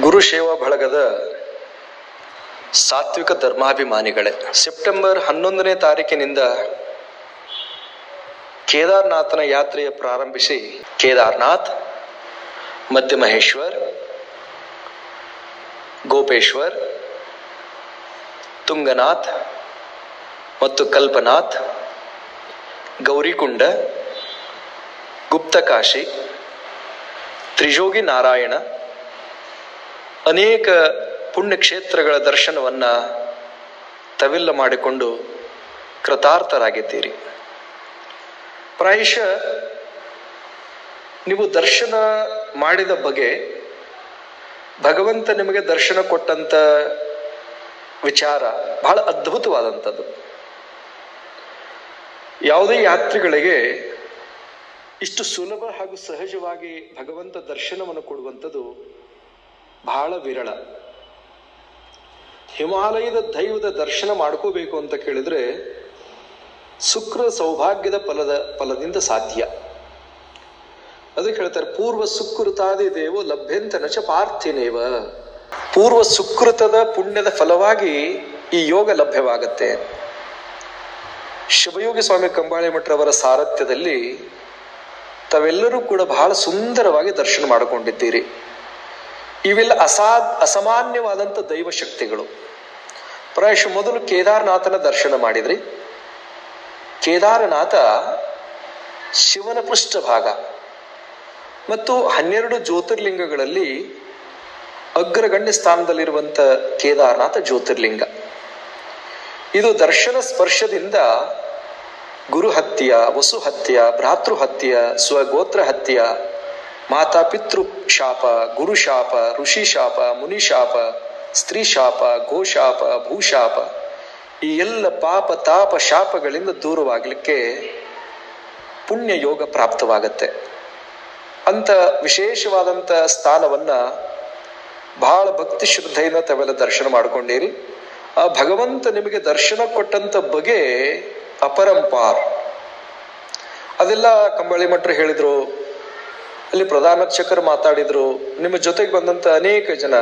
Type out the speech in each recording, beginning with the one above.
ಗುರು ಸೇವಾ ಬಳಗದ ಸಾತ್ವಿಕ ಧರ್ಮಾಭಿಮಾನಿಗಳೇ. ಸೆಪ್ಟೆಂಬರ್ ಹನ್ನೊಂದನೇ ತಾರೀಕಿನಿಂದ ಕೇದಾರನಾಥನ ಯಾತ್ರೆಯ ಪ್ರಾರಂಭಿಸಿ ಕೇದಾರ್ನಾಥ್ ಮಧ್ಯಮಹೇಶ್ವರ್ ಗೋಪೇಶ್ವರ್, ತುಂಗನಾಥ್ ಮತ್ತು ಕಲ್ಪನಾಥ್, ಗೌರಿಕುಂಡ, ಗುಪ್ತಕಾಶಿ, ತ್ರಿಜೋಗಿ ನಾರಾಯಣ ಅನೇಕ ಪುಣ್ಯಕ್ಷೇತ್ರಗಳ ದರ್ಶನವನ್ನು ತವಿಲ್ಲ ಮಾಡಿಕೊಂಡು ಕೃತಾರ್ಥರಾಗಿದ್ದೀರಿ. ಪ್ರಾಯಶಃ ನೀವು ದರ್ಶನ ಮಾಡಿದ ಬಗೆ ಭಗವಂತ ನಿಮಗೆ ದರ್ಶನ ಕೊಟ್ಟಂತ ವಿಚಾರ ಬಹಳ ಅದ್ಭುತವಾದಂಥದ್ದು. ಯಾವುದೇ ಯಾತ್ರಿಗಳಿಗೆ ಇಷ್ಟು ಸುಲಭ ಹಾಗೂ ಸಹಜವಾಗಿ ಭಗವಂತ ದರ್ಶನವನ್ನು ಕೊಡುವಂಥದ್ದು ಬಹಳ ವಿರಳ. ಹಿಮಾಲಯದ ದೈವದ ದರ್ಶನ ಮಾಡ್ಕೋಬೇಕು ಅಂತ ಕೇಳಿದ್ರೆ ಶುಕ್ರ ಸೌಭಾಗ್ಯದ ಫಲದ ಫಲದಿಂದ ಸಾಧ್ಯ. ಅದಕ್ಕೆ ಹೇಳ್ತಾರೆ, ಪೂರ್ವ ಸುಕೃತಾದಿ ದೇವೋ ಲಭ್ಯಂತ ನಚ ಪಾರ್ಥಿನೇವ. ಪೂರ್ವ ಸುಕೃತದ ಪುಣ್ಯದ ಫಲವಾಗಿ ಈ ಯೋಗ ಲಭ್ಯವಾಗತ್ತೆ. ಶಿವಯೋಗಿ ಸ್ವಾಮಿ ಕಂಬಾಳೆ ಮಠರವರ ಸಾರಥ್ಯದಲ್ಲಿ ತಾವೆಲ್ಲರೂ ಕೂಡ ಬಹಳ ಸುಂದರವಾಗಿ ದರ್ಶನ ಮಾಡಿಕೊಂಡಿದ್ದೀರಿ. ಇವೆಲ್ಲ ಅಸಾ, ಅಸಾಮಾನ್ಯವಾದಂಥ ದೈವ ಶಕ್ತಿಗಳು. ಪ್ರಾಯಶಃ ಮೊದಲು ಕೇದಾರನಾಥನ ದರ್ಶನ ಮಾಡಿದ್ರಿ. ಕೇದಾರನಾಥ ಶಿವನ ಪೃಷ್ಠಭಾಗ ಮತ್ತು ಹನ್ನೆರಡು ಜ್ಯೋತಿರ್ಲಿಂಗಗಳಲ್ಲಿ ಅಗ್ರಗಣ್ಯ ಸ್ಥಾನದಲ್ಲಿರುವಂಥ ಕೇದಾರನಾಥ ಜ್ಯೋತಿರ್ಲಿಂಗ. ಇದು ದರ್ಶನ ಸ್ಪರ್ಶದಿಂದ ಗುರು ಹತ್ಯ ವಸು ಹತ್ಯ ಸ್ವಗೋತ್ರ ಹತ್ಯ ಮಾತಾ ಪಿತೃ ಶಾಪ, ಗುರು ಶಾಪ, ಋಷಿ ಶಾಪ, ಮುನಿ ಶಾಪ, ಸ್ತ್ರೀ ಶಾಪ ಗೋಶಾಪ ಭೂಶಾಪ ಈ ಎಲ್ಲ ಪಾಪ, ತಾಪ, ಶಾಪಗಳಿಂದ ದೂರವಾಗಲಿಕ್ಕೆ ಪುಣ್ಯ ಯೋಗ ಪ್ರಾಪ್ತವಾಗತ್ತೆ. ಅಂತ ವಿಶೇಷವಾದಂಥ ಸ್ಥಾನವನ್ನ ಬಹಳ ಭಕ್ತಿ ಶ್ರದ್ಧೆಯಿಂದ ತಾವೆಲ್ಲ ದರ್ಶನ ಮಾಡ್ಕೊಂಡಿರಿ. ಆ ಭಗವಂತ ನಿಮಗೆ ದರ್ಶನ ಕೊಟ್ಟಂತ ಬಗೆ ಅಪರಂಪಾರ್. ಅದೆಲ್ಲ ಕಂಬಳಿ ಮಠರು ಹೇಳಿದ್ರು ಅಲ್ಲಿ ಪ್ರಧಾನ ಅರ್ಚಕರು ಮಾತಾಡಿದ್ರು, ನಿಮ್ಮ ಜೊತೆಗೆ ಬಂದಂತ ಅನೇಕ ಜನ,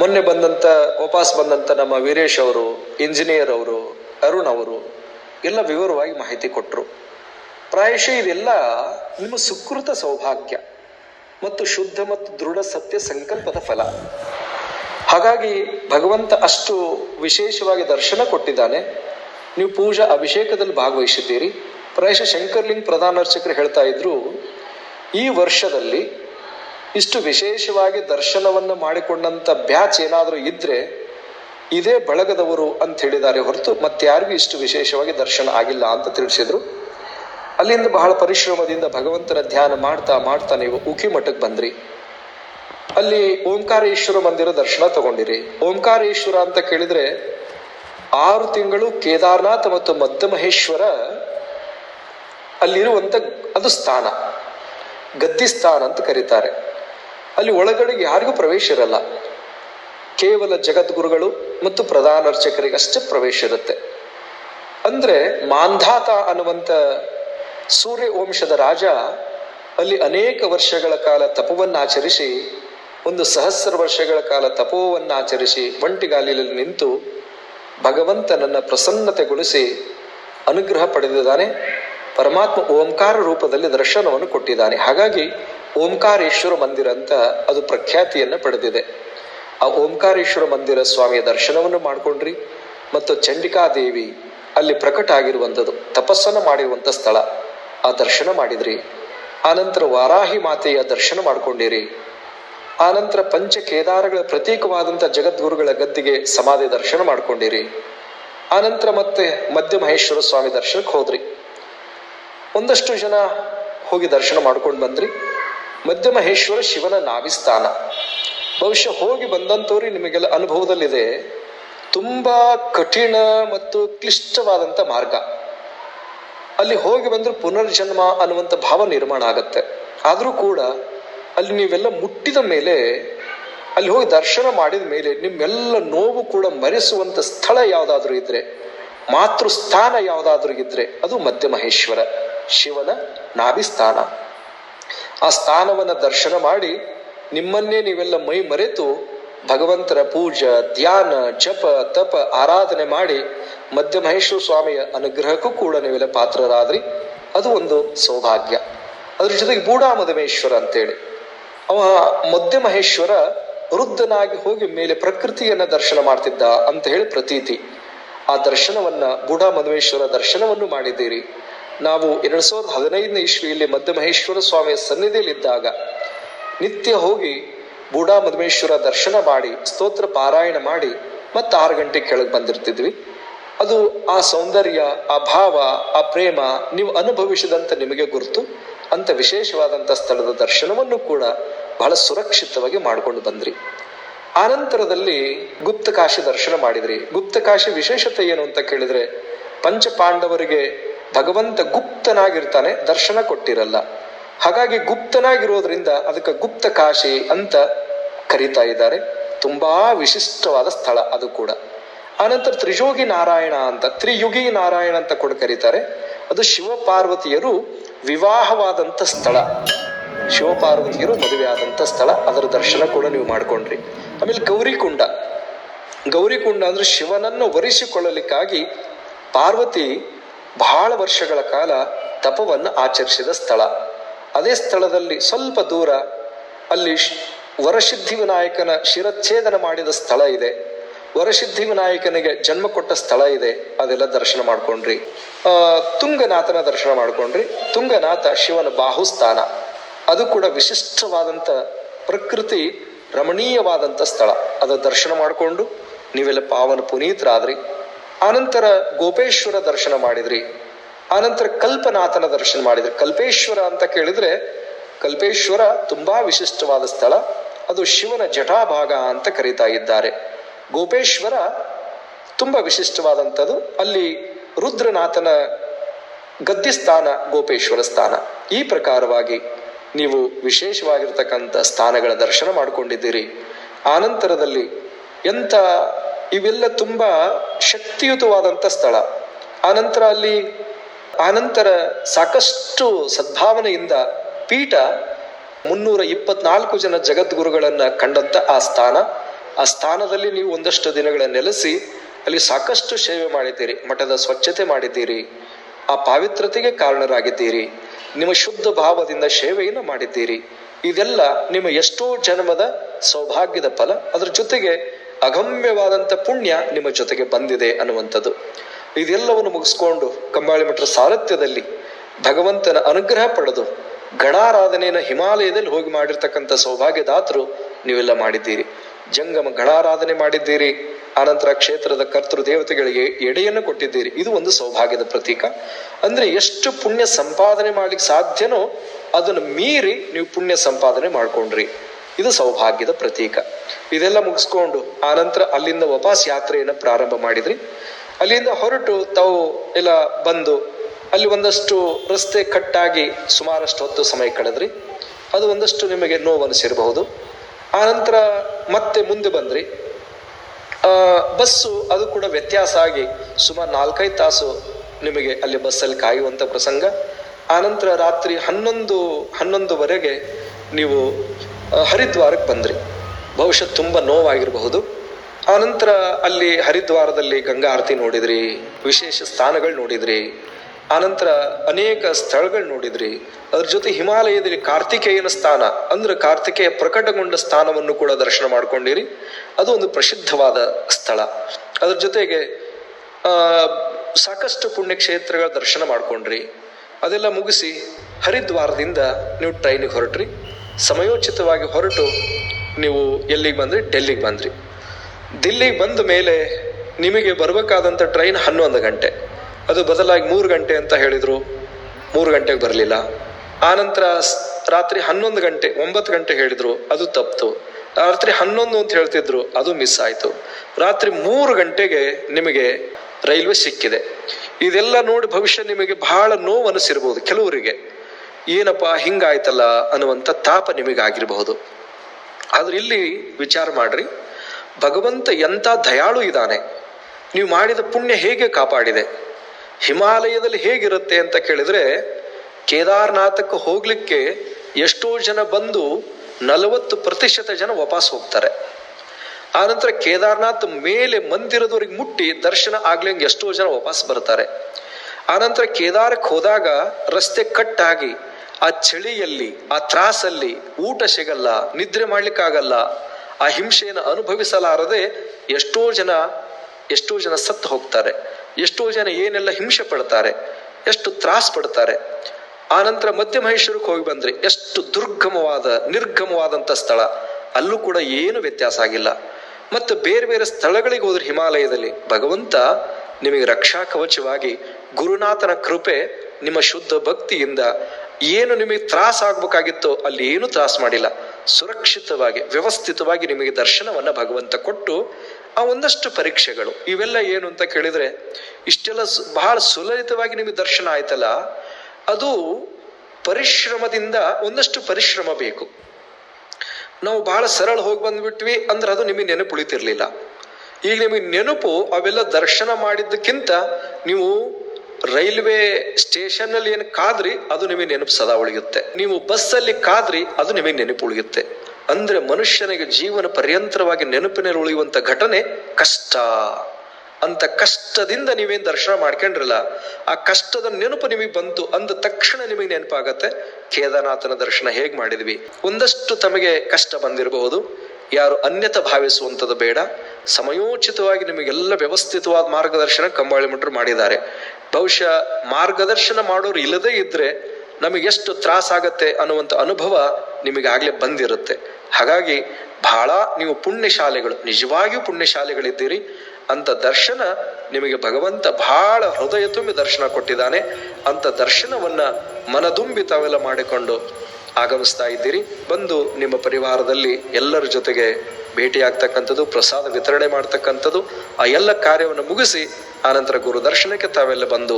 ಮೊನ್ನೆ ಬಂದಂತ ವಾಪಸ್ ಬಂದಂತ ನಮ್ಮ ವೀರೇಶ್ ಅವರು, ಇಂಜಿನಿಯರ್ ಅವರು, ಅರುಣ್ ಅವರು, ಎಲ್ಲ ವಿವರವಾಗಿ ಮಾಹಿತಿ ಕೊಟ್ಟರು ಪ್ರಾಯಶಃ ಇದೆಲ್ಲ ನಿಮ್ಮ ಸುಕೃತ ಸೌಭಾಗ್ಯ ಮತ್ತು ಶುದ್ಧ ಮತ್ತು ದೃಢ ಸತ್ಯ ಸಂಕಲ್ಪದ ಫಲ. ಹಾಗಾಗಿ ಭಗವಂತ ಅಷ್ಟು ವಿಶೇಷವಾಗಿ ದರ್ಶನ ಕೊಟ್ಟಿದ್ದಾನೆ. ನೀವು ಪೂಜಾ ಅಭಿಷೇಕದಲ್ಲಿ ಭಾಗವಹಿಸಿದ್ದೀರಿ. ಪ್ರಾಯಶಃ ಶಂಕರ್ಲಿಂಗ್ ಪ್ರಧಾನ ಅರ್ಚಕರು ಹೇಳ್ತಾ ಇದ್ರು ಈ ವರ್ಷದಲ್ಲಿ ಇಷ್ಟು ವಿಶೇಷವಾಗಿ ದರ್ಶನವನ್ನು ಮಾಡಿಕೊಂಡಂತ ಬ್ಯಾಚ್ ಏನಾದರೂ ಇದ್ರೆ ಇದೇ ಬಳಗದವರು ಅಂತ ಹೇಳಿದ್ದಾರೆ ಹೊರತು ಮತ್ತಾರಿಗೂ ಇಷ್ಟು ವಿಶೇಷವಾಗಿ ದರ್ಶನ ಆಗಿಲ್ಲ ಅಂತ ತಿಳಿಸಿದ್ರು. ಅಲ್ಲಿಂದ ಬಹಳ ಪರಿಶ್ರಮದಿಂದ ಭಗವಂತನ ಧ್ಯಾನ ಮಾಡ್ತಾ ಮಾಡ್ತಾ ನೀವು ಉಕಿ ಮಠಕ್ಕೆ ಬಂದ್ರಿ. ಅಲ್ಲಿ ಓಂಕಾರೇಶ್ವರ ಮಂದಿರ ದರ್ಶನ ತಗೊಂಡಿರಿ. ಓಂಕಾರೇಶ್ವರ ಅಂತ ಕೇಳಿದ್ರೆ ಆರು ತಿಂಗಳು ಕೇದಾರನಾಥ ಮತ್ತು ಮಧ್ಯಮಹೇಶ್ವರ ಅಲ್ಲಿರುವಂತ ಅದು ಸ್ಥಾನ. ಗದ್ದಿ ಸ್ಥಾನ ಅಂತ ಕರೀತಾರೆ. ಅಲ್ಲಿ ಒಳಗಡೆ ಯಾರಿಗೂ ಪ್ರವೇಶ ಇರಲ್ಲ. ಕೇವಲ ಜಗದ್ಗುರುಗಳು ಮತ್ತು ಪ್ರಧಾನ ಅರ್ಚಕರಿಗೆ ಅಷ್ಟೇ ಪ್ರವೇಶ ಇರುತ್ತೆ. ಅಂದ್ರೆ ಮಾಂಧಾತ ಅನ್ನುವಂತ ಸೂರ್ಯ ವಂಶದ ರಾಜ ಅಲ್ಲಿ ಅನೇಕ ವರ್ಷಗಳ ಕಾಲ ತಪವನ್ನಾಚರಿಸಿ, ಒಂದು ಸಹಸ್ರ ವರ್ಷಗಳ ಕಾಲ ತಪೋವನ್ನಾಚರಿಸಿ ಒಂಟಿಗಾಲಿನಲ್ಲಿ ನಿಂತು ಭಗವಂತನನ್ನ ಪ್ರಸನ್ನತೆಗೊಳಿಸಿ ಅನುಗ್ರಹ ಪಡೆದಿದ್ದಾನೆ. ಪರಮಾತ್ಮ ಓಂಕಾರ ರೂಪದಲ್ಲಿ ದರ್ಶನವನ್ನು ಕೊಟ್ಟಿದ್ದಾನೆ. ಹಾಗಾಗಿ ಓಂಕಾರೇಶ್ವರ ಮಂದಿರ ಅಂತ ಅದು ಪ್ರಖ್ಯಾತಿಯನ್ನ ಪಡೆದಿದೆ. ಆ ಓಂಕಾರೇಶ್ವರ ಮಂದಿರ ಸ್ವಾಮಿಯ ದರ್ಶನವನ್ನು ಮಾಡಿಕೊಂಡ್ರಿ. ಮತ್ತು ಚಂಡಿಕಾದೇವಿ ಅಲ್ಲಿ ಪ್ರಕಟ ಆಗಿರುವಂಥದ್ದು, ತಪಸ್ಸನ್ನು ಮಾಡಿರುವಂಥ ಸ್ಥಳ, ಆ ದರ್ಶನ ಮಾಡಿದ್ರಿ. ಆನಂತರ ವಾರಾಹಿ ಮಾತೆಯ ದರ್ಶನ ಮಾಡಿಕೊಂಡಿರಿ. ಆನಂತರ ಪಂಚ ಕೇದಾರಗಳ ಪ್ರತೀಕವಾದಂಥ ಜಗದ್ಗುರುಗಳ ಗದ್ದಿಗೆ ಸಮಾಧಿ ದರ್ಶನ ಮಾಡ್ಕೊಂಡಿರಿ. ಆನಂತರ ಮತ್ತೆ ಮಧ್ಯ ಮಹೇಶ್ವರ ಸ್ವಾಮಿ ದರ್ಶನಕ್ಕೆ ಹೋದ್ರಿ. ಒಂದಷ್ಟು ಜನ ಹೋಗಿ ದರ್ಶನ ಮಾಡ್ಕೊಂಡು ಬಂದ್ರಿ. ಮಧ್ಯಮಹೇಶ್ವರ ಶಿವನ ನಾಭಿಸ್ಥಾನ ಬಹುಶಃ ಹೋಗಿ ಬಂದಂಥವ್ರಿ ನಿಮಗೆಲ್ಲ ಅನುಭವದಲ್ಲಿದೆ. ತುಂಬಾ ಕಠಿಣ ಮತ್ತು ಕ್ಲಿಷ್ಟವಾದಂಥ ಮಾರ್ಗ. ಅಲ್ಲಿ ಹೋಗಿ ಬಂದ್ರೆ ಪುನರ್ಜನ್ಮ ಅನ್ನುವಂಥ ಭಾವ ನಿರ್ಮಾಣ ಆಗತ್ತೆ. ಆದರೂ ಕೂಡ ಅಲ್ಲಿ ನೀವೆಲ್ಲ ಮುಟ್ಟಿದ ಮೇಲೆ, ಅಲ್ಲಿ ಹೋಗಿ ದರ್ಶನ ಮಾಡಿದ ಮೇಲೆ ನಿಮ್ಮೆಲ್ಲ ನೋವು ಕೂಡ ಮರೆಸುವಂತ ಸ್ಥಳ ಯಾವುದಾದ್ರೂ ಇದ್ರೆ ಮಾತೃ ಸ್ಥಾನ ಯಾವುದಾದ್ರೂ ಇದ್ರೆ ಅದು ಮಧ್ಯಮಹೇಶ್ವರ ಶಿವನ ನಾಭಿಸ್ಥಾನ. ಆ ಸ್ಥಾನವನ್ನು ದರ್ಶನ ಮಾಡಿ ನಿಮ್ಮನ್ನೇ ನೀವೆಲ್ಲ ಮೈ ಮರೆತು ಭಗವಂತನ ಪೂಜಾ, ಧ್ಯಾನ, ಜಪ, ತಪ, ಆರಾಧನೆ ಮಾಡಿ ಮಧ್ಯ ಮಹೇಶ್ವರ ಸ್ವಾಮಿಯ ಅನುಗ್ರಹಕ್ಕೂ ಕೂಡ ನೀವೆಲ್ಲ ಪಾತ್ರರಾದ್ರಿ. ಅದು ಒಂದು ಸೌಭಾಗ್ಯ. ಅದ್ರ ಜೊತೆಗೆ ಬೂಡಾ ಮಧಮೇಶ್ವರ ಅಂತೇಳಿ. ಅವ ಮಧ್ಯ ಮಹೇಶ್ವರ ವೃದ್ಧನಾಗಿ ಹೋಗಿ ಮೇಲೆ ಪ್ರಕೃತಿಯನ್ನ ದರ್ಶನ ಮಾಡ್ತಿದ್ದ ಅಂತ ಹೇಳಿ ಪ್ರತೀತಿ. ಆ ದರ್ಶನವನ್ನ ಬೂಢಾ ಮಧಮೇಶ್ವರ ದರ್ಶನವನ್ನು ಮಾಡಿದ್ದೀರಿ. ನಾವು ಎರಡ್ ಸಾವಿರದ ಹದಿನೈದನೇ ಇಸ್ವಿಯಲ್ಲಿ ಮಧ್ಯಮಹೇಶ್ವರ ಸ್ವಾಮಿಯ ಸನ್ನಿಧಿಯಲ್ಲಿದ್ದಾಗ ನಿತ್ಯ ಹೋಗಿ ಬೂಡಾ ಮಧುಮೇಶ್ವರ ದರ್ಶನ ಮಾಡಿ, ಸ್ತೋತ್ರ ಪಾರಾಯಣ ಮಾಡಿ ಮತ್ತೆ ಆರು ಗಂಟೆ ಕೆಳಗೆ ಬಂದಿರ್ತಿದ್ವಿ. ಅದು ಆ ಸೌಂದರ್ಯ, ಆ ಭಾವ, ಆ ಪ್ರೇಮ ನೀವು ಅನುಭವಿಸಿದಂತ ನಿಮಗೆ ಗುರುತು, ಅಂತ ವಿಶೇಷವಾದಂತ ಸ್ಥಳದ ದರ್ಶನವನ್ನು ಕೂಡ ಬಹಳ ಸುರಕ್ಷಿತವಾಗಿ ಮಾಡಿಕೊಂಡು ಬಂದ್ರಿ. ಆನಂತರದಲ್ಲಿ ಗುಪ್ತಕಾಶಿ ದರ್ಶನ ಮಾಡಿದ್ರಿ. ಗುಪ್ತಕಾಶಿ ವಿಶೇಷತೆ ಏನು ಅಂತ ಕೇಳಿದ್ರೆ, ಪಂಚ ಪಾಂಡವರಿಗೆ ಭಗವಂತ ಗುಪ್ತನಾಗಿರ್ತಾನೆ, ದರ್ಶನ ಕೊಟ್ಟಿರಲ್ಲ. ಹಾಗಾಗಿ ಗುಪ್ತನಾಗಿರೋದ್ರಿಂದ ಅದಕ್ಕೆ ಗುಪ್ತ ಕಾಶಿ ಅಂತ ಕರೀತಾ ಇದ್ದಾರೆ. ತುಂಬಾ ವಿಶಿಷ್ಟವಾದ ಸ್ಥಳ ಅದು ಕೂಡ. ಆನಂತರ ತ್ರಿಜೋಗಿ ನಾರಾಯಣ ಅಂತ, ತ್ರಿಯುಗಿ ನಾರಾಯಣ ಅಂತ ಕೂಡ ಕರೀತಾರೆ. ಅದು ಶಿವಪಾರ್ವತಿಯರು ವಿವಾಹವಾದಂತ ಸ್ಥಳ. ಶಿವಪಾರ್ವತಿಯರು ಮದುವೆ ಆದಂಥ ಸ್ಥಳ. ಅದರ ದರ್ಶನ ಕೂಡ ನೀವು ಮಾಡ್ಕೊಂಡ್ರಿ. ಆಮೇಲೆ ಗೌರಿಕುಂಡ. ಗೌರಿಕುಂಡ ಅಂದ್ರೆ ಶಿವನನ್ನು ವರಿಸಿಕೊಳ್ಳಲಿಕ್ಕಾಗಿ ಪಾರ್ವತಿ ಬಹಳ ವರ್ಷಗಳ ಕಾಲ ತಪವನ್ನು ಆಚರಿಸಿದ ಸ್ಥಳ. ಅದೇ ಸ್ಥಳದಲ್ಲಿ ಸ್ವಲ್ಪ ದೂರ ಅಲ್ಲಿ ವರಸಿದ್ಧಿ ವಿನಾಯಕನ ಶಿರಚ್ಛೇದನ ಮಾಡಿದ ಸ್ಥಳ ಇದೆ. ವರಸಿದ್ಧಿ ವಿನಾಯಕನಿಗೆ ಜನ್ಮ ಕೊಟ್ಟ ಸ್ಥಳ ಇದೆ. ಅದೆಲ್ಲ ದರ್ಶನ ಮಾಡ್ಕೊಂಡ್ರಿ. ತುಂಗನಾಥನ ದರ್ಶನ ಮಾಡ್ಕೊಂಡ್ರಿ. ತುಂಗನಾಥ ಶಿವನ ಬಾಹುಸ್ಥಾನ. ಅದು ಕೂಡ ವಿಶಿಷ್ಟವಾದಂತ ಪ್ರಕೃತಿ ರಮಣೀಯವಾದಂಥ ಸ್ಥಳ. ಅದ ದರ್ಶನ ಮಾಡಿಕೊಂಡು ನೀವೆಲ್ಲ ಪಾವನ ಪುನೀತರಾದ್ರಿ. ಆನಂತರ ಗೋಪೇಶ್ವರ ದರ್ಶನ ಮಾಡಿದ್ರಿ. ಆನಂತರ ಕಲ್ಪನಾಥನ ದರ್ಶನ ಮಾಡಿದ್ರಿ. ಕಲ್ಪೇಶ್ವರ ಅಂತ ಕೇಳಿದ್ರೆ ಕಲ್ಪೇಶ್ವರ ತುಂಬಾ ವಿಶಿಷ್ಟವಾದ ಸ್ಥಳ. ಅದು ಶಿವನ ಜಟಾಭಾಗ ಅಂತ ಕರೀತಾ ಇದ್ದಾರೆ. ಗೋಪೇಶ್ವರ ತುಂಬಾ ವಿಶಿಷ್ಟವಾದಂಥದ್ದು. ಅಲ್ಲಿ ರುದ್ರನಾಥನ ಗದ್ದಿ ಸ್ಥಾನ, ಗೋಪೇಶ್ವರ ಸ್ಥಾನ. ಈ ಪ್ರಕಾರವಾಗಿ ನೀವು ವಿಶೇಷವಾಗಿರ್ತಕ್ಕಂಥ ಸ್ಥಾನಗಳ ದರ್ಶನ ಮಾಡಿಕೊಂಡಿದ್ದೀರಿ. ಆನಂತರದಲ್ಲಿ ಎಂತ ಇವೆಲ್ಲ ತುಂಬಾ ಶಕ್ತಿಯುತವಾದಂಥ ಸ್ಥಳ. ಆನಂತರ ಅಲ್ಲಿ ಆನಂತರ ಸಾಕಷ್ಟು ಸದ್ಭಾವನೆಯಿಂದ ಪೀಠ ಮುನ್ನೂರ ಇಪ್ಪತ್ನಾಲ್ಕು ಜನ ಜಗದ್ಗುರುಗಳನ್ನು ಕಂಡಂತ ಆ ಸ್ಥಾನ. ಆ ಸ್ಥಾನದಲ್ಲಿ ನೀವು ಒಂದಷ್ಟು ದಿನಗಳ ನೆಲೆಸಿ ಅಲ್ಲಿ ಸಾಕಷ್ಟು ಸೇವೆ ಮಾಡಿದ್ದೀರಿ, ಮಠದ ಸ್ವಚ್ಛತೆ ಮಾಡಿದ್ದೀರಿ, ಆ ಪಾವಿತ್ರತೆಗೆ ಕಾರಣರಾಗಿದ್ದೀರಿ, ನಿಮ್ಮ ಶುದ್ಧ ಭಾವದಿಂದ ಸೇವೆಯನ್ನು ಮಾಡಿದ್ದೀರಿ. ಇದೆಲ್ಲ ನಿಮ್ಮ ಎಷ್ಟೋ ಜನ್ಮದ ಸೌಭಾಗ್ಯದ ಫಲ. ಅದರ ಜೊತೆಗೆ ಅಗಮ್ಯವಾದಂತ ಪುಣ್ಯ ನಿಮ್ಮ ಜೊತೆಗೆ ಬಂದಿದೆ ಅನ್ನುವಂಥದ್ದು. ಇದೆಲ್ಲವನ್ನು ಮುಗಿಸ್ಕೊಂಡು ಕಂಬಾಳಿ ಮಠದ ಸಾರಥ್ಯದಲ್ಲಿ ಭಗವಂತನ ಅನುಗ್ರಹ ಪಡೆದು ಗಣಾರಾಧನೆಯನ್ನು ಹಿಮಾಲಯದಲ್ಲಿ ಹೋಗಿ ಮಾಡಿರ್ತಕ್ಕಂಥ ಸೌಭಾಗ್ಯದಾತರು ನೀವೆಲ್ಲ ಮಾಡಿದ್ದೀರಿ. ಜಂಗಮ ಗಣಾರಾಧನೆ ಮಾಡಿದ್ದೀರಿ. ಆನಂತರ ಕ್ಷೇತ್ರದ ಕರ್ತೃ ದೇವತೆಗಳಿಗೆ ಎಡೆಯನ್ನು ಕೊಟ್ಟಿದ್ದೀರಿ. ಇದು ಒಂದು ಸೌಭಾಗ್ಯದ ಪ್ರತೀಕ. ಅಂದ್ರೆ ಎಷ್ಟು ಪುಣ್ಯ ಸಂಪಾದನೆ ಮಾಡ್ಲಿಕ್ಕೆ ಸಾಧ್ಯನೋ ಅದನ್ನು ಮೀರಿ ನೀವು ಪುಣ್ಯ ಸಂಪಾದನೆ ಮಾಡ್ಕೊಂಡ್ರಿ. ಇದು ಸೌಭಾಗ್ಯದ ಪ್ರತೀಕ. ಇದೆಲ್ಲ ಮುಗಿಸ್ಕೊಂಡು ಆನಂತರ ಅಲ್ಲಿಂದ ವಾಪಸ್ ಯಾತ್ರೆಯನ್ನು ಪ್ರಾರಂಭ ಮಾಡಿದ್ರಿ. ಅಲ್ಲಿಂದ ಹೊರಟು ತಾವು ಎಲ್ಲ ಬಂದು ಅಲ್ಲಿ ಒಂದಷ್ಟು ರಸ್ತೆ ಕಟ್ಟಾಗಿ ಸುಮಾರಷ್ಟು ಹೊತ್ತು ಸಮಯ ಕಳೆದ್ರಿ. ಅದು ಒಂದಷ್ಟು ನಿಮಗೆ ನೋವು ಅನಿಸಿರಬಹುದು ಆನಂತರ ಮತ್ತೆ ಮುಂದೆ ಬಂದ್ರಿ. ಬಸ್ಸು ಅದು ಕೂಡ ವ್ಯತ್ಯಾಸ ಆಗಿ ಸುಮಾರು ನಾಲ್ಕೈದು ತಾಸು ನಿಮಗೆ ಅಲ್ಲಿ ಬಸ್ಸಲ್ಲಿ ಕಾಯುವಂಥ ಪ್ರಸಂಗ. ಆನಂತರ ರಾತ್ರಿ ಹನ್ನೊಂದು, ಹನ್ನೊಂದುವರೆಗೆ ನೀವು ಹರಿದ್ವಾರಕ್ಕೆ ಬಂದ್ರಿ. ಬಹುಶಃ ತುಂಬ ನೋವಾಗಿರಬಹುದು. ಆನಂತರ ಅಲ್ಲಿ ಹರಿದ್ವಾರದಲ್ಲಿ ಗಂಗಾ ಆರತಿ ನೋಡಿದ್ರಿ, ವಿಶೇಷ ಸ್ಥಾನಗಳು ನೋಡಿದ್ರಿ ಆನಂತರ ಅನೇಕ ಸ್ಥಳಗಳು ನೋಡಿದ್ರಿ. ಅದ್ರ ಜೊತೆ ಹಿಮಾಲಯದಲ್ಲಿ ಕಾರ್ತಿಕೇಯನ ಸ್ಥಾನ, ಅಂದ್ರೆ ಕಾರ್ತಿಕೇಯ ಪ್ರಕಟಗೊಂಡ ಸ್ಥಾನವನ್ನು ಕೂಡ ದರ್ಶನ ಮಾಡ್ಕೊಂಡಿರಿ. ಅದು ಒಂದು ಪ್ರಸಿದ್ಧವಾದ ಸ್ಥಳ. ಅದ್ರ ಜೊತೆಗೆ ಸಾಕಷ್ಟು ಪುಣ್ಯಕ್ಷೇತ್ರಗಳ ದರ್ಶನ ಮಾಡ್ಕೊಂಡ್ರಿ. ಅದೆಲ್ಲ ಮುಗಿಸಿ ಹರಿದ್ವಾರದಿಂದ ನೀವು ಟ್ರೈನಿಗೆ ಹೊರಟ್ರಿ. ಸಮಯೋಚಿತವಾಗಿ ಹೊರಟು ನೀವು ಎಲ್ಲಿಗೆ ಬಂದ್ರಿ? ಡೆಲ್ಲಿಗೆ ಬಂದ್ರಿ. ದಿಲ್ಲಿಗೆ ಬಂದ ಮೇಲೆ ನಿಮಗೆ ಬರಬೇಕಾದಂಥ ಟ್ರೈನ್ ಹನ್ನೊಂದು ಗಂಟೆ. ಅದು ಬದಲಾಗಿ ಮೂರು ಗಂಟೆ ಅಂತ ಹೇಳಿದರು. ಮೂರು ಗಂಟೆಗೆ ಬರಲಿಲ್ಲ. ಆನಂತರ ರಾತ್ರಿ ಹನ್ನೊಂದು ಗಂಟೆ, ಒಂಬತ್ತು ಗಂಟೆ ಹೇಳಿದರು, ಅದು ತಪ್ಪಿತು ರಾತ್ರಿ ಹನ್ನೊಂದು ಅಂತ ಹೇಳ್ತಿದ್ರು, ಅದು ಮಿಸ್ ಆಯಿತು. ರಾತ್ರಿ ಮೂರು ಗಂಟೆಗೆ ನಿಮಗೆ ರೈಲ್ವೆ ಸಿಕ್ಕಿದೆ. ಇದೆಲ್ಲ ನೋಡಿ ಭವಿಷ್ಯ ನಿಮಗೆ ಬಹಳ ನೋವು ಅನಿಸಿರ್ಬೋದು ಕೆಲವರಿಗೆ. ಏನಪ್ಪ ಹಿಂಗಾಯ್ತಲ್ಲ ಅನ್ನುವಂಥ ತಾಪ ನಿಮಗಾಗಿರಬಹುದು. ಆದ್ರೆ ಇಲ್ಲಿ ವಿಚಾರ ಮಾಡ್ರಿ. ಭಗವಂತ ಎಂಥ ದಯಾಳು ಇದ್ದಾನೆ. ನೀವು ಮಾಡಿದ ಪುಣ್ಯ ಹೇಗೆ ಕಾಪಾಡಿದೆ. ಹಿಮಾಲಯದಲ್ಲಿ ಹೇಗಿರುತ್ತೆ ಅಂತ ಕೇಳಿದ್ರೆ ಕೇದಾರನಾಥಕ್ಕೆ ಹೋಗ್ಲಿಕ್ಕೆ ಎಷ್ಟೋ ಜನ ಬಂದು ನಲವತ್ತು ಪ್ರತಿಶತ ಜನ ವಾಪಸ್ ಹೋಗ್ತಾರೆ. ಆನಂತರ ಕೇದಾರ್ನಾಥ್ ಮೇಲೆ ಮಂದಿರದವರಿಗೆ ಮುಟ್ಟಿ ದರ್ಶನ ಆಗ್ಲಿಂಗೆ ಎಷ್ಟೋ ಜನ ವಾಪಸ್ ಬರ್ತಾರೆ. ಆನಂತರ ಕೇದಾರಕ್ಕೆ ಹೋದಾಗ ರಸ್ತೆ ಕಟ್ಟಾಗಿ ಆ ಚಳಿಯಲ್ಲಿ, ಆ ತ್ರಾಸಲ್ಲಿ ಊಟ ಸಿಗಲ್ಲ, ನಿದ್ರೆ ಮಾಡ್ಲಿಕ್ಕಾಗಲ್ಲ, ಆ ಹಿಂಸೆಯನ್ನು ಅನುಭವಿಸಲಾರದೆ ಎಷ್ಟೋ ಜನ ಎಷ್ಟೋ ಜನ ಸತ್ತು ಹೋಗ್ತಾರೆ, ಎಷ್ಟೋ ಜನ ಏನೆಲ್ಲ ಹಿಂಸೆ ಪಡ್ತಾರೆ, ಎಷ್ಟು ತ್ರಾಸ್ ಪಡ್ತಾರೆ. ನಂತರ ಮಧ್ಯ ಮಹೇಶ್ವರಕ್ಕೆ ಹೋಗಿ ಬಂದ್ರೆ ಎಷ್ಟು ದುರ್ಗಮವಾದ, ನಿರ್ಗಮವಾದಂಥ ಸ್ಥಳ. ಅಲ್ಲೂ ಕೂಡ ಏನು ವ್ಯತ್ಯಾಸ ಆಗಿಲ್ಲ. ಮತ್ತು ಬೇರೆ ಬೇರೆ ಸ್ಥಳಗಳಿಗೆ ಹೋದ್ರೆ ಹಿಮಾಲಯದಲ್ಲಿ ಭಗವಂತ ನಿಮಗೆ ರಕ್ಷಾ ಕವಚವಾಗಿ ಗುರುನಾಥನ ಕೃಪೆ ನಿಮ್ಮ ಶುದ್ಧ ಭಕ್ತಿಯಿಂದ ಏನು ನಿಮಗೆ ತ್ರಾಸ ಆಗ್ಬೇಕಾಗಿತ್ತೋ ಅಲ್ಲಿ ಏನು ತ್ರಾಸ ಮಾಡಿಲ್ಲ. ಸುರಕ್ಷಿತವಾಗಿ, ವ್ಯವಸ್ಥಿತವಾಗಿ ನಿಮಗೆ ದರ್ಶನವನ್ನ ಭಗವಂತ ಕೊಟ್ಟು ಆ ಒಂದಷ್ಟು ಪರೀಕ್ಷೆಗಳು. ಇವೆಲ್ಲ ಏನು ಅಂತ ಕೇಳಿದ್ರೆ, ಇಷ್ಟೆಲ್ಲ ಬಹಳ ಸುಲಲಿತವಾಗಿ ನಿಮಗೆ ದರ್ಶನ ಆಯ್ತಲ್ಲ, ಅದು ಪರಿಶ್ರಮದಿಂದ ಒಂದಷ್ಟು ಪರಿಶ್ರಮ ಬೇಕು. ನಾವು ಬಹಳ ಸರಳ ಹೋಗಿ ಬಂದ್ಬಿಟ್ವಿ ಅಂದ್ರೆ ಅದು ನಿಮಗೆ ನೆನಪು ಉಳಿತಿರ್ಲಿಲ್ಲ ಈಗ ನಿಮಗೆ ನೆನಪು ಅವೆಲ್ಲ ದರ್ಶನ ಮಾಡಿದ್ದಕ್ಕಿಂತ ನೀವು ರೈಲ್ವೆ ಸ್ಟೇಷನ್ ಅಲ್ಲಿ ಏನು ಕಾದ್ರಿ, ಅದು ನಿಮಗೆ ನೆನಪು ಸದಾ ಉಳಿಯುತ್ತೆ. ನೀವು ಬಸ್ ಅಲ್ಲಿ ಕಾದ್ರಿ, ಅದು ನಿಮಗೆ ನೆನಪು ಉಳಿಯುತ್ತೆ. ಅಂದ್ರೆ ಮನುಷ್ಯನಿಗೆ ಜೀವನ ಪರ್ಯಂತರವಾಗಿ ನೆನಪಿನಲ್ಲಿ ಉಳಿಯುವಂತ ಘಟನೆ ಕಷ್ಟ. ಅಂತ ಕಷ್ಟದಿಂದ ನೀವೇನು ದರ್ಶನ ಮಾಡ್ಕೊಂಡ್ರಲ್ಲ, ಆ ಕಷ್ಟದ ನೆನಪು ನಿಮಗೆ ಬಂತು ಅಂದ ತಕ್ಷಣ ನಿಮಗೆ ನೆನಪಾಗತ್ತೆ, ಕೇದಾರನಾಥನ ದರ್ಶನ ಹೇಗೆ ಮಾಡಿದ್ವಿ. ಒಂದಷ್ಟು ತಮಗೆ ಕಷ್ಟ ಬಂದಿರಬಹುದು. ಯಾರು ಅನ್ಯತ ಭಾವಿಸುವಂಥದ್ದು ಬೇಡ. ಸಮಯೋಚಿತವಾಗಿ ನಿಮಗೆಲ್ಲ ವ್ಯವಸ್ಥಿತವಾದ ಮಾರ್ಗದರ್ಶನ ಕಂಬಾಳಿ ಮಠರು ಮಾಡಿದ್ದಾರೆ. ಬಹುಶಃ ಮಾರ್ಗದರ್ಶನ ಮಾಡೋರು ಇಲ್ಲದೇ ಇದ್ರೆ ನಮಗೆ ಎಷ್ಟು ತ್ರಾಸ ಆಗತ್ತೆ ಅನ್ನುವಂಥ ಅನುಭವ ನಿಮಗಾಗಲೇ ಬಂದಿರುತ್ತೆ. ಹಾಗಾಗಿ ಬಹಳ ನೀವು ಪುಣ್ಯಶಾಲೆಗಳು, ನಿಜವಾಗಿಯೂ ಪುಣ್ಯಶಾಲೆಗಳಿದ್ದೀರಿ ಅಂತ ದರ್ಶನ ನಿಮಗೆ ಭಗವಂತ ಬಹಳ ಹೃದಯ ತುಂಬಿ ದರ್ಶನ ಕೊಟ್ಟಿದ್ದಾನೆ. ಅಂತ ದರ್ಶನವನ್ನ ಮನದುಂಬಿ ತಾವೆಲ್ಲ ಮಾಡಿಕೊಂಡು ಆಗಮಿಸ್ತಾ ಇದ್ದೀರಿ. ಬಂದು ನಿಮ್ಮ ಪರಿವಾರದಲ್ಲಿ ಎಲ್ಲರ ಜೊತೆಗೆ ಭೇಟಿಯಾಗ್ತಕ್ಕಂಥದ್ದು, ಪ್ರಸಾದ ವಿತರಣೆ ಮಾಡ್ತಕ್ಕಂಥದ್ದು, ಆ ಎಲ್ಲ ಕಾರ್ಯವನ್ನು ಮುಗಿಸಿ ಆನಂತರ ಗುರು ದರ್ಶನಕ್ಕೆ ತಾವೆಲ್ಲ ಬಂದು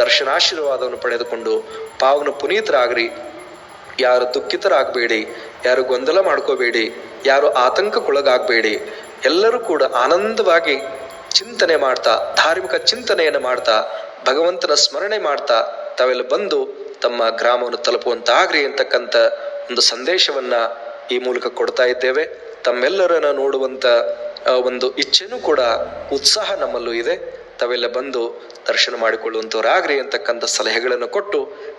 ದರ್ಶನಾಶೀರ್ವಾದವನ್ನು ಪಡೆದುಕೊಂಡು ಪಾವನ ಪುನೀತರಾಗ್ರಿ. ಯಾರು ದುಃಖಿತರಾಗಬೇಡಿ, ಯಾರು ಗೊಂದಲ ಮಾಡ್ಕೋಬೇಡಿ, ಯಾರು ಆತಂಕಕ್ಕೊಳಗಾಗಬೇಡಿ, ಎಲ್ಲರೂ ಕೂಡ ಆನಂದವಾಗಿ ಚಿಂತನೆ ಮಾಡ್ತಾ, ಧಾರ್ಮಿಕ ಚಿಂತನೆಯನ್ನು ಮಾಡ್ತಾ, ಭಗವಂತನ ಸ್ಮರಣೆ ಮಾಡ್ತಾ ತಾವೆಲ್ಲ ಬಂದು ತಮ್ಮ ಗ್ರಾಮವನ್ನು ತಲುಪುವಂತಾಗ್ರಿ ಅಂತಕ್ಕಂಥ ಒಂದು ಸಂದೇಶವನ್ನ ಈ ಮೂಲಕ ಕೊಡ್ತಾ ಇದ್ದೇವೆ. ತಮ್ಮೆಲ್ಲರನ್ನ ನೋಡುವಂತ ಒಂದು ಇಚ್ಛೆನೂ ಕೂಡ ಉತ್ಸಾಹ ನಮ್ಮಲ್ಲೂ ಇದೆ. ತಾವೆಲ್ಲ ಬಂದು ದರ್ಶನ ಮಾಡಿಕೊಳ್ಳುವಂತವರಾಗ್ರಿ ಅಂತಕ್ಕಂಥ ಸಲಹೆಗಳನ್ನು ಕೊಟ್ಟು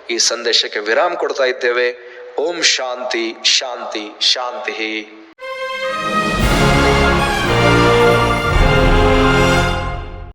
ಈ ಸಂದೇಶಕ್ಕೆ ವಿರಾಮ ಕೊಡ್ತಾ ಇದ್ದೇವೆ. ಓಂ ಶಾಂತಿ ಶಾಂತಿ ಶಾಂತಿ